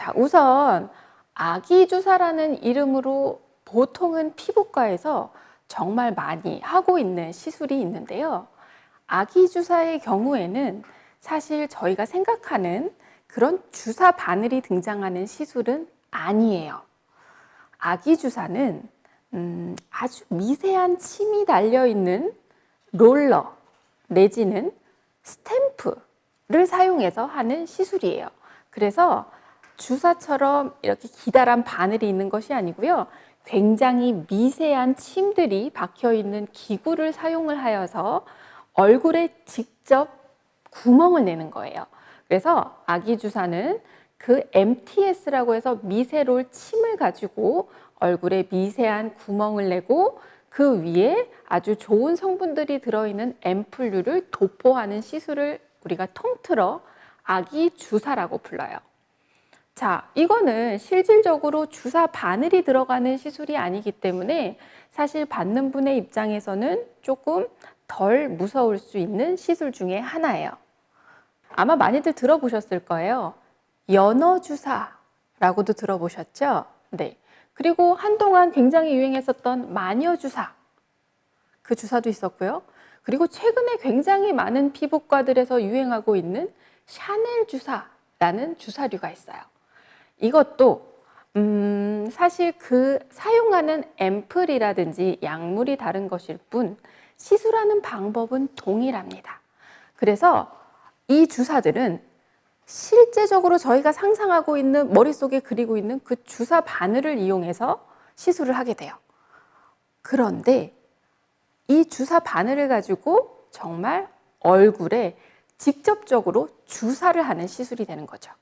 자, 우선 아기 주사라는 이름으로 보통은 피부과에서 정말 많이 하고 있는 시술이 있는데요. 아기 주사의 경우에는 사실 저희가 생각하는 그런 주사 바늘이 등장하는 시술은 아니에요. 아기 주사는 음, 아주 미세한 침이 달려 있는 롤러 내지는 스탬프를 사용해서 하는 시술이에요. 그래서 주사처럼 이렇게 기다란 바늘이 있는 것이 아니고요. 굉장히 미세한 침들이 박혀 있는 기구를 사용을 하여서 얼굴에 직접 구멍을 내는 거예요. 그래서 아기 주사는 그 MTS라고 해서 미세롤 침을 가지고 얼굴에 미세한 구멍을 내고 그 위에 아주 좋은 성분들이 들어있는 앰플류를 도포하는 시술을 우리가 통틀어 아기 주사라고 불러요. 자, 이거는 실질적으로 주사 바늘이 들어가는 시술이 아니기 때문에 사실 받는 분의 입장에서는 조금 덜 무서울 수 있는 시술 중에 하나예요. 아마 많이들 들어보셨을 거예요. 연어 주사라고도 들어보셨죠? 네. 그리고 한동안 굉장히 유행했었던 마녀 주사. 그 주사도 있었고요. 그리고 최근에 굉장히 많은 피부과들에서 유행하고 있는 샤넬 주사라는 주사류가 있어요. 이것도 음, 사실 그 사용하는 앰플이라든지 약물이 다른 것일 뿐 시술하는 방법은 동일합니다. 그래서 이 주사들은 실제적으로 저희가 상상하고 있는 머릿속에 그리고 있는 그 주사 바늘을 이용해서 시술을 하게 돼요. 그런데 이 주사 바늘을 가지고 정말 얼굴에 직접적으로 주사를 하는 시술이 되는 거죠.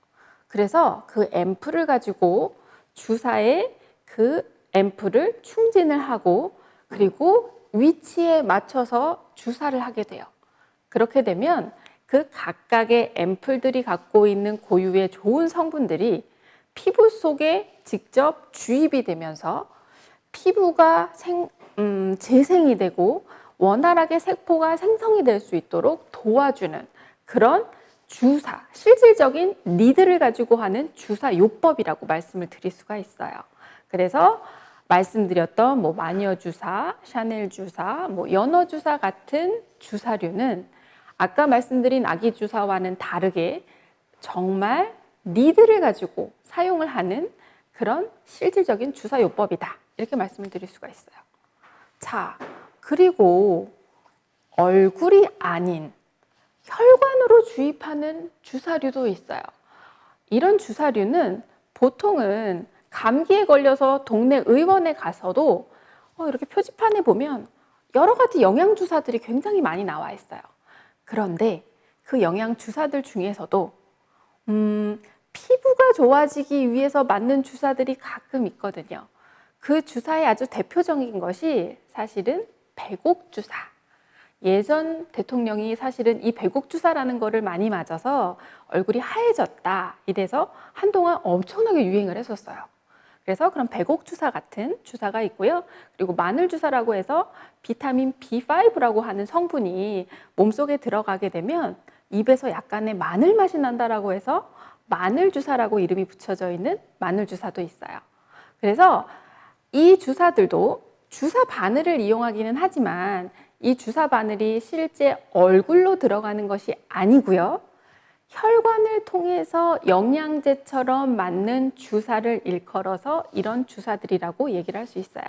그래서 그 앰플을 가지고 주사에 그 앰플을 충진을 하고 그리고 위치에 맞춰서 주사를 하게 돼요. 그렇게 되면 그 각각의 앰플들이 갖고 있는 고유의 좋은 성분들이 피부 속에 직접 주입이 되면서 피부가 생, 음, 재생이 되고 원활하게 세포가 생성이 될 수 있도록 도와주는 그런 주사, 실질적인 니드를 가지고 하는 주사 요법이라고 말씀을 드릴 수가 있어요. 그래서 말씀드렸던 뭐 마녀 주사, 샤넬 주사, 뭐 연어 주사 같은 주사류는 아까 말씀드린 아기 주사와는 다르게 정말 니드를 가지고 사용을 하는 그런 실질적인 주사 요법이다. 이렇게 말씀을 드릴 수가 있어요. 자, 그리고 얼굴이 아닌 혈관으로 주입하는 주사류도 있어요. 이런 주사류는 보통은 감기에 걸려서 동네 의원에 가서도 어, 이렇게 표지판에 보면 여러 가지 영양 주사들이 굉장히 많이 나와 있어요. 그런데 그 영양 주사들 중에서도 음, 피부가 좋아지기 위해서 맞는 주사들이 가끔 있거든요. 그 주사의 아주 대표적인 것이 사실은 배곡 주사. 예전 대통령이 사실은 이 배곡 주사라는 거를 많이 맞아서 얼굴이 하얘졌다. 이래서 한동안 엄청나게 유행을 했었어요. 그래서 그런 배곡 주사 같은 주사가 있고요. 그리고 마늘 주사라고 해서 비타민 B5라고 하는 성분이 몸속에 들어가게 되면 입에서 약간의 마늘 맛이 난다라고 해서 마늘 주사라고 이름이 붙여져 있는 마늘 주사도 있어요. 그래서 이 주사들도 주사 바늘을 이용하기는 하지만 이 주사 바늘이 실제 얼굴로 들어가는 것이 아니고요. 혈관을 통해서 영양제처럼 맞는 주사를 일컬어서 이런 주사들이라고 얘기를 할 수 있어요.